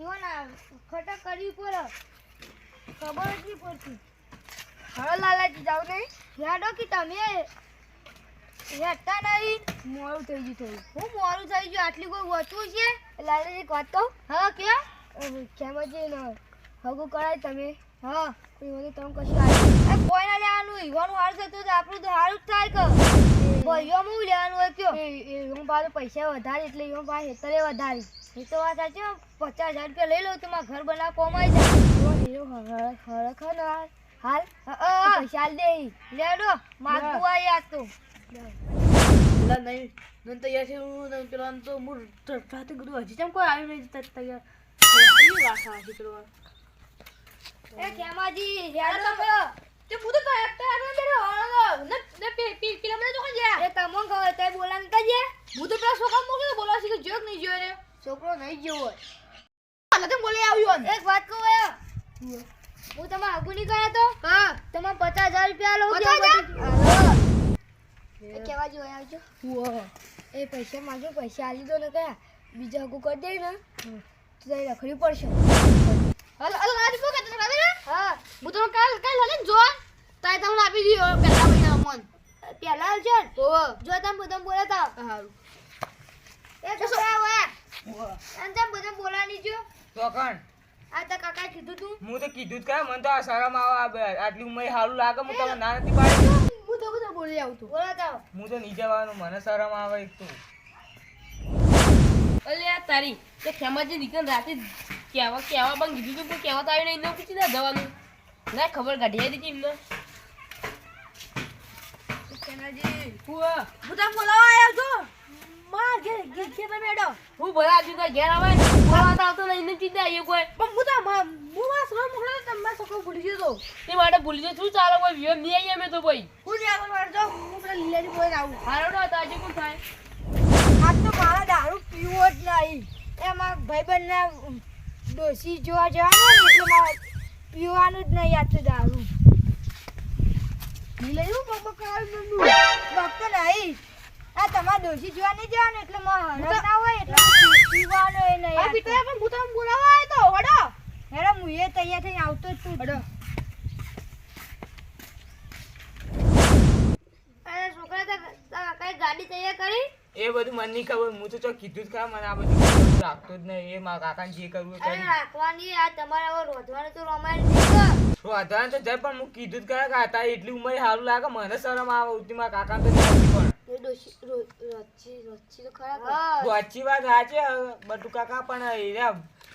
એવો ના ખોટા કરવી પડે. ખબર જ નહીં પડતી. હવે લાલાજી જાવ નહીં યાદો કે તમે હેઠતા નહીં મોરું થઈ ગયું થયું હું મોરું થઈ ગયું, આટલી કોઈ વસ્તુ છે? લાલાજી વાત તો? હા કે ખેમાજી ને. હગું કરાય તમે. હા, કોઈ તમે કશું કોઈ ના લેવાનું, ઈવાનું હારું થતું હતું આપણું તો હારું જ થાય કે. ભાઈઓ હું લેવાનું હોય કયો? હું પાછું પૈસા વધારે એટલે હું પાસે હેતરે વધારી. એ તો વાત સાચી પચાસ હજાર રૂપિયા લઈ લઉં તો મારા ઘર બનાવ કોમાઈ જાય. ખરેખર ને હાલ હાલ પૈસા દે. લેડો માગતું આ તો. નહીં મને તૈયાર છે હું ને આમ તો હું સાથે કીધું હજી કેમ કોઈ આવ્યું નહીં ત- તૈયાર. વાત આ એ ખેમાજી હેડો તે હું તો હળો ને ને પેલા મને તો કોણ એ તમને ખબર તે બોલાને કહીએ હું તો પેલા છોકરા મોકલ્યો બોલવા શીખે જોક નહીં જોયો રે છોકરો નહીં જેવો હોય. આને તો બોલે આવ્યો એક વાત કહું હે હું તમે આગુ નહીં કર્યા તો? હા. તમે પચાસ હજાર રૂપિયા લો પચાસ કેવા આવજો. એ પૈસા માંગો પૈસા આલી દો ને કયા બીજા આગુ કરી દે ને. તો તારી રખડી પડશે. હલ હલ આજે હા હું તો કાલ કાલ હલે ને જો. તાય તમને આપી દીધો પહેલા મહિના મન. પેલા આવશે ને. ઓ જો તમે બધા બોલાતા હારું. એ છોકરા હોય. અને તમે બધા બોલાની જો. તો કણ આ તો કાકા કીધું તું. હું તો કીધું જ મન મને તો આ શરમ આવે આટલી ઉંમર સારું લાગે હું તમને ના નથી પાડી. હું તો બધા બોલી આવું છું. બોલા બોલાતા હું તો નીચે જવાનું મને શરમ આવે એક તો. અલે તારી તો ખેમાજી નીકળ રાતે કેવા કેવા પણ કીધું તું કેવા તો આવ્યું નહીં એમને પૂછી ના જવાનું ના ખબર કાઢી દીધી એમને. હું આવ્યો છું? ઘેર તમે ભલા આવે બોલાવા તો આવતો નહીં ને ચીધા આવ્યો કોઈ. પણ હું તો હું મારા છોકરો મોકલ્યો તો છોકરો ભૂલી ગયો તો તે માટે ભૂલી ગયો શું ચાલો કોઈ વિયમ નહીં આવી અમે તો ભાઈ હું આગળ જાઉં હું પેલા લીલાની બોલે આવું. હારો તો આજે કોણ થાય? આજ તો મારા દારૂ પીવો જ નહીં. એમાં ભાઈબંધના ડોસી જોવા જવાનું એટલે મારે પીવાનું જ નહીં આટલું તો દારૂ લીલાની હું બક કરાવી દઉં ભક્ત નહીં. આ તમારે ડોસી જોવા નહીં જવાનું એટલે મારે હરખ ના હોય એટલે પીવાનું એ નહીં આ પિતા પણ હું તમને બોલાવવા આવ્યો તો હડો હેડો હું એ તૈયાર થઈને આવતો જ છું. હડો અરે છોકરા કઈ ગાડી તૈયાર કરી? એ બધું મને નહીં ખબર. હું તો કીધું જ ખરા મને આ બધું રાખતો જ નહીં. એ મારા કાકાને જે કરવું એ રાખવાની આ તમારે હવે રોધવાનું તો રમાય વાંધો તો. જાય પણ હું કીધું જ ખરા કે આ એટલી ઉંમર સારું લાગે મને શરમ આવે ઉઠી મારા કાકા તો રોચી વાત સાચી બટુ કાકા પણ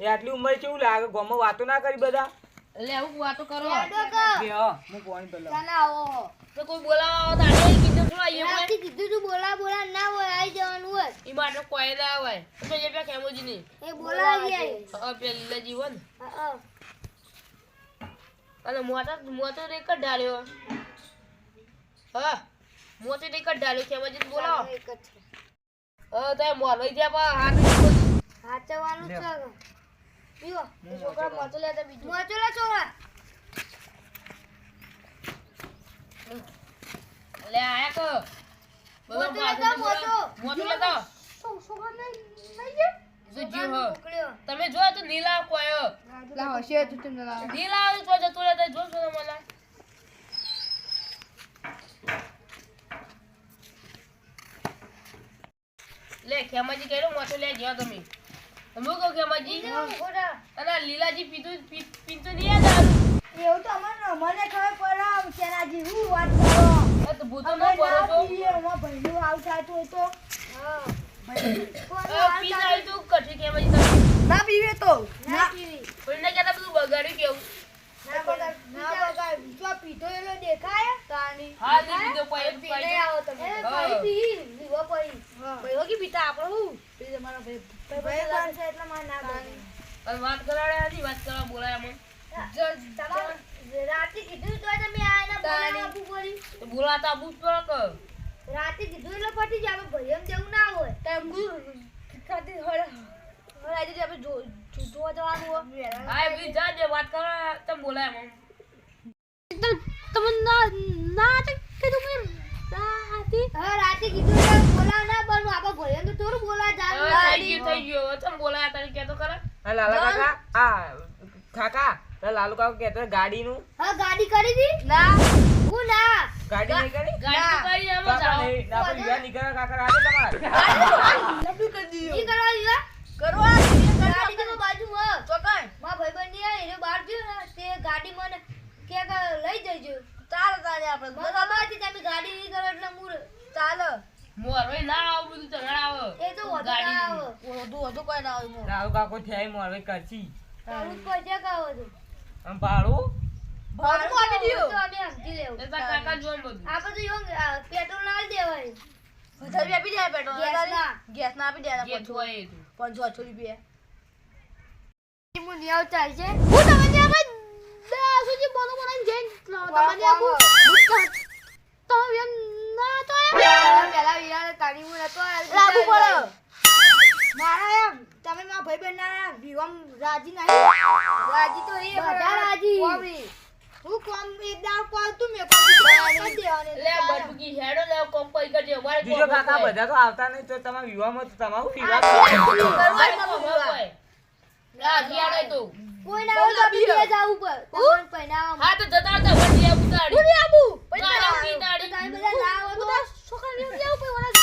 એ આટલી ઉંમર કેવું લાગે? ગોમાં વાતો ના કરી બધા? એટલે આવું વાતો કરો. હું પાણી પેલા આવો. તો કોઈ બોલાવા આવે તો કીધું શું આવીએ કોઈ? રાતથી કીધું તું બોલા બોલા ના હોય આવી જવાનું હોય. એ માટે કોઈ ના આવે તો એ પેલા ખેમોજી ની એ બોલાવી આવી હા પેલા લીલા જીવન હા. અને મોટા મોટો એક જ હા મોટો જ ડાલ્યો ખેમોજી બોલાવો. હા તો મોર લઈ જાય પણ હાથ સાચવવાનું છે પીવો. છોકરા મોચો લેતા બીજું. મોટો લે છોકરા. લે આયા કો બધો મોટો મોટો. મોટો લેતા છોકરા નહીં તમે જો તો નીલા કોયો. લા હશે તો તમને લા નીલા આવે તો જતો રહેતા જો છો મને લે ખેમાજી કહેલો મોટો લે જ્યાં તમે. તમે કહો ખેમાજી? અને લીલાજી પીધું પી- પીતો નહીં દારૂ એવું તો મને મને ખબર તેના જેવું વાત કરો? એ તો ભૂતો ન કરો છો. ભઈલું આવું થતું હોય તો. આ પી જાય તો કઠી ખેમાજી તમે? ના પીવે તો. ના કોઈને કહેતા બધું બગાડ્યું કેવું? ના બગાડ ના બગાડ. જો પીતો એલો દેખાય? તાની હા નહીં પીધો કોઈ પીને આવો તમે. હા. ભાઈ પી લીવો પડી. ભાઈ હોગી પીતા આપણો હું? પી તમારો ભાઈ. ભાઈ કોણ છે? એટલે મને ના ગમે. વાત હતી વાત કરવા બોલાયા રાતે કીધું તો તમે આના બોલાવા આપવું પડી તો બોલાતા આબુ જ પડે કે. રાતે કીધું એટલે પટી જાય આપણે ભયમ જેવું ના હોય. તેમ ખાતી હળ હળ આજે આપણે જો જો- જોવા જવાનું હોય. હા બધી જા દે વાત કરવા તમે બોલાય મને તમે ના ના કીધું મેં હતી હા રાતે કીધું એટલે બોલાવા ના બનવું આપણે ભયમ તો થોડું બોલાવા થઈ જાણું ગયું થઈ ગયું. તમે બોલાયા તો લાલા કાકા આ કાકા. તારા લાલુ કાકા કહેતા ગાડી ગાડીનું. હા ગાડી કરી દી. ના. હું ના. ગાડી નહીં કરી? ગાડી તો કરી આમ જાવ ના પણ વિવાહ નીકળ્યા કાકા રાતે તમારે. લબી કરી દીયો. ઈ કરવા દીધા? કરવા ગાડી તો બાજુમાં ચોકન મા ભાઈબંધની આ એને બહાર જો તે ગાડી મને કે કે લઈ જજો. ચાલ તારે આપણે. મને અમારથી તમે ગાડી નહીં કરો એટલે હું ચાલ મોરવે ના આવું બધું આવે. એ તો વધુ ના આવે. વધુ વધુ કોઈ ના આવે મોં. લાલુ કાકો થયા મોર હવે કરશી. તારું પૈસા કાવો આમ ભાડું? ભાડું આપી દ્યો. તો અમે સમજી લેવું એ કાકા જોન બધું. આ બધું યોંગ પેટ્રોલ ના દેવાય. વધારે આપી દે પેટ્રોલ ગેસ ના. ગેસ ના આપી દે જે પાંચસો. તું. પાંચસો આઠસો રૂપિયા. હું ચાલશે હું તમને હવે દસ સુધી બોલો બોલો જઈને તમને આપું તો એમ ના તો પેલા પેલા વિરાને તારી હું નતો આવ્યો. લાગુ પડે. મારા એમ. તમે મારા ભાઈબંધ ના વિવામ રાજી ના રાજી તો એ બધા રાજી. હું કોમ એક દાવ પાલતું મે કોમ દેવાને લે બટુકી હેડો લે કોમ પઈ કરજે અમારે કોમ બીજો કાકા બધા તો આવતા નહીં તો તમારા વિવાહમાં તો તમારું વિવાહ કોમ કોઈ. ના, હોય તો. કોઈ ના હોય બીજે જાવું હા? જતા બધા ના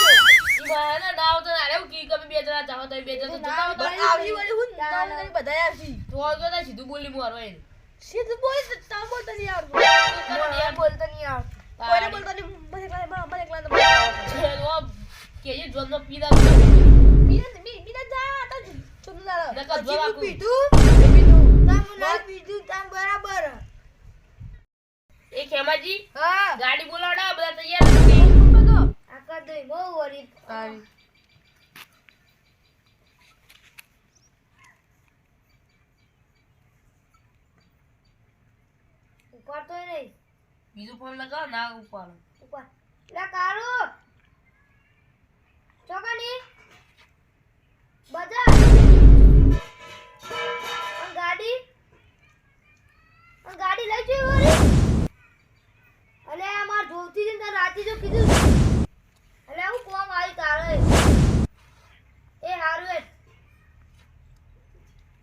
વરસ ઈ ભાઈ ને ના ના રેવું કી તમે બે જણા ચાહો તો બે જણા તો જતા તો. ના, આવડી હું નામ બધા તો ના સીધું બોલી મોરવે એને. સીધું બોલ તો બોલતા નહીં ઉપાડતોય નહીં. બીજું ફોન લગાવ ના ઉપાડો. ઉપર લે કારો ચોકડી બજાર ગાડી. ગાડી લઈ જઈ વળી અલે આ માર જોવતી ને તાર રાતે જો કીધું અલે હું કોમ આવી તારે એ હારું એ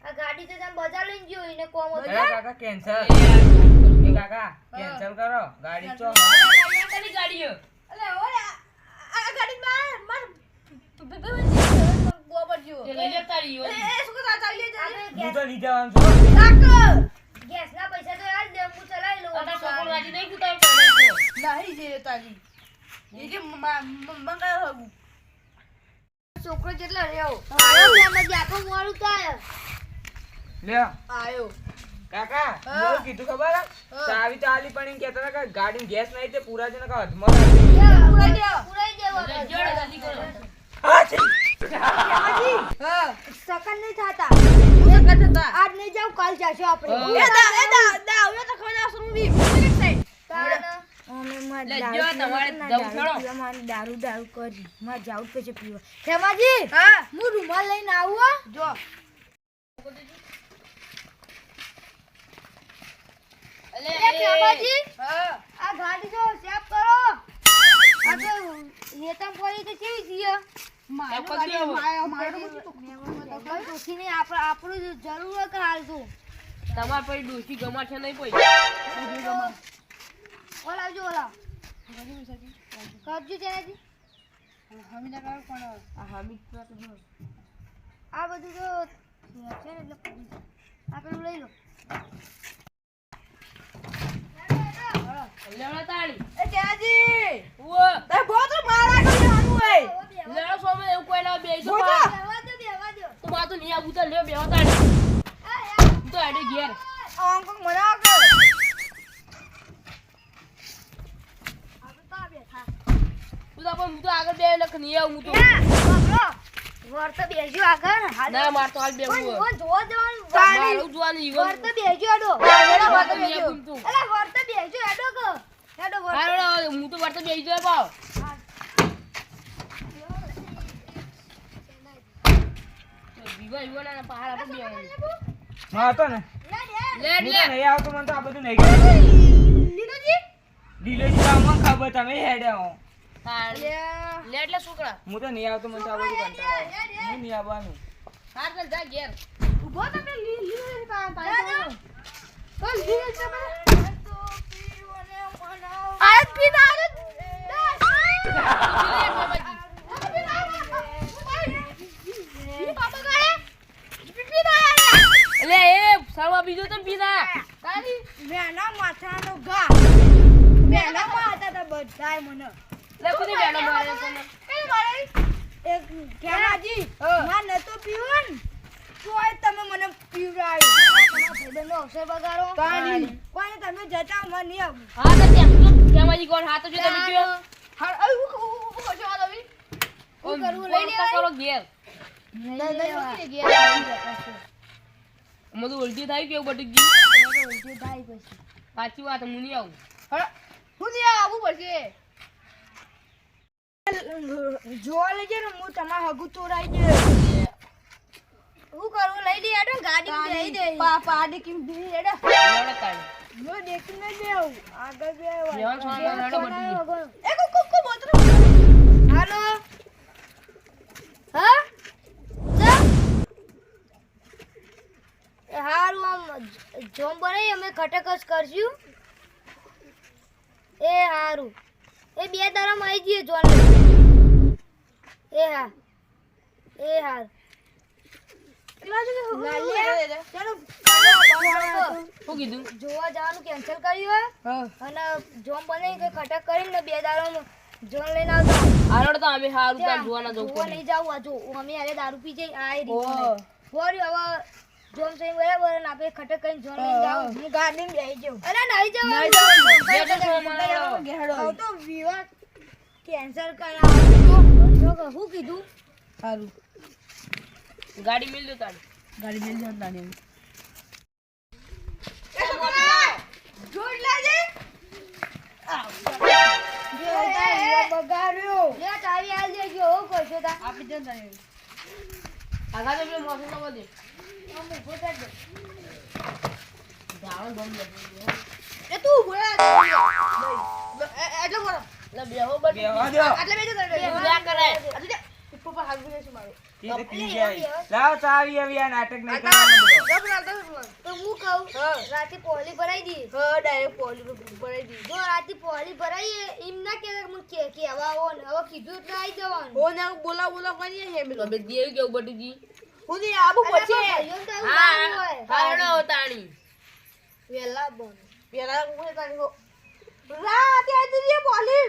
આ ગાડી તો તમે બજાર લઈને ગયો એને કોમ હતો. કાકા કેન્સલ એ કાકા કેન્સલ કરો. ગાડી ચો. અહીંયા ગાડીઓ? અલે ઓય આ ગાડી માં માં ગોબર જો તે લઈ જતા રહીયો. એ શું કરે ચાલી લે હું તો નહીં જવાનું છું. નાક ગેસના પૈસા તો યાર દે હું ચલાવી લઉં. તારા છોકરો આજે નહીં કૂતાવ નહીં જે તાજી એ કે મંગાયો છોકરો જેટલો રહ્યો. આખો મોડું થાય લ્યો. આયો. કાકા હા. કીધું ખબર ચાવી તો આલી પણ કેતા હતા કે ગાડીમાં ગેસ નહીં તે પૂરા જણા કા હદમાં પુરાઈ દેવો. પુરાઈ દેવો જોડે જલ્દી કરો. હા સકન નહીં થતા. હું તો આજ નહીં જાવ કાલ જાશું આપણે. એ દા એ દા દા હવે તો ખબર આવશે બી એક સાઈડ તારે? અમે માં લે, દારૂ દારૂ કરી. માં જાઉં પછી પીવા. ખેમાજી હા. હું રૂમાલ લઈને આવું હો. જો. હા. આ ગાડી જો સેફ કરો. આપણે હેતમ પડી તો કેવી છીએ આપણે જરૂર કે હાલ તું. પછી ડોશી ગમા છે નહીં કોઈ. ઓલા આવજો ઓલા. કરજો તેનાથી. આ હામી ના તો જો. આ બધું તો છે ને એટલે. આ પેલું લઈ લો. તે બહુ તો મારા આગળ જવાનું હોય. લેવડો સોમે એવું કોઈ ના બે તો બોલો. બેહવા દો તો બા તો નહીં આવું તો આ યાર હું તો હેડે ઘેર. અંકો મને આગળ આપણે તો આ બેઠા હું તો તો આગળ બે લખ નહીં આવું તો. ના બાપરો વર તો બેસજો આગળ. ના માર તો હાલ બે પણ હું ઈવન જોવા જવાનું? મારું જોવાનું ઈવન વર તો બેસજો હેડો. હા, વર તો નહીં આવું તું. અલા વર તો બેસજો હેડો કે. હું તો વર્ત બેસી જાય માં હતો ને. લેટ લે. નહીં આવતો મને તો આ બધું નહીં લીલોજી? ડિલેવરી આમાં ખબર તમે હેડે હો. તાળ. લેટ છોકરા. હું તો નહીં આવતો મને તો આ બધું કંટાળો હું નહીં આવવાનું. હાર જા ઘેર. ઊભો તો પેલી લી- લી- બીજો તો પીધા મેના માથાનો ઘા મેના માથા તો બધાય મને એટલે કુદી બેનો મારે તને એક કેનાજી માં નતો પીવો ને તોય તમે મને ભાઈબંધનો અવસર બગાડો પણ તમે જતા મને હા તો ત્યાં તો કેમાજી કોણ હાથ જો તમે કયો? હા અરે હું હું હું કરજો આ શું કરવું? કોણ લઈ લેવાય? કરો ઘેર. મધુ ઉલટી થાય કેવું બટુકજી સાચી વાત હું નહીં આવું. હા હું ત્યાં આવવું પડશે. જોવા લઈ જાય ને હું તમારા હગું તોડાઈ દે હું કરવું લઈ લે હેડો ગાડી લઈ દે પાડી કિમ દી એડા તાળી. જો દેખીને દેવ. આગળ બે લેવડ સોના હેડો બટુકજી એ કુ કુ કુ બોતરો હાલો. હા? એ હારું આમ જોમ બનાવી અમે ખટકસ કરશું. એ હારું. એ બે દારામાં આવી જઈએ જોન એ હા. એ હાર. કેટલા છે ચાલો કીધું? જોવા જવાનું કેન્સલ કર્યું અને જોમ બનાવી કે ખટક કરીને બે દારો જોન લઈને આવતા હારોડ તો અમે હારું તાર જોવાના જવું જોવા નહીં જાવું. અમે હારે દારૂ પી જઈ આય હવે જોમ સહી બરાબર અને આપણે ખટક કરીને જોન લઈને જાવ હું. ગાડીમાં બેહી જાઉં. અરે નહીં જાવ નહીં છો અમારો. તો વિવાહ કેન્સલ કરાવ્યો જો કે શું કીધું? સારું ગાડી મિલ દો તારી. ગાડી મેલી જાવ તાની જોડ લાજે? જો તાર વિવાહ બગાડ્યો. લે તારી આલ દેજો હો કરશો તા. આપી દે તાની આગા તો પેલો મોસમ તો બધે આમ ઊભો દે ધાવણ બમ દે એ તું બોલા એટલે બોલો. એટલે બેહો બટ. બેહવા દો આટલે બેજો તારે એવું ના કરાય. પપ્પા હાથ છે મારો. એ તો પી જાય. લાવ ચાવી આવી આ નાટક નહીં કરવાનું દસ મિનિટ તો હું કહું રાતે પોલી ભરાઈ દી. હા ડાયરેક્ટ પોલી ભરાઈ દી. જો રાતે પોલી ભરાઈ એમ ના કે મને કે કેવા આવો ને હવે કીધું એટલે આવી જવાનું. ઓ ને બોલા બોલા કરીએ હે મિલો. બે દેવ કેવું બટુકજી હું ને આબુ પછી તો હા કામ તાણી વહેલા બોલ. પેલા હું. તારી રાતે આવી પોલી.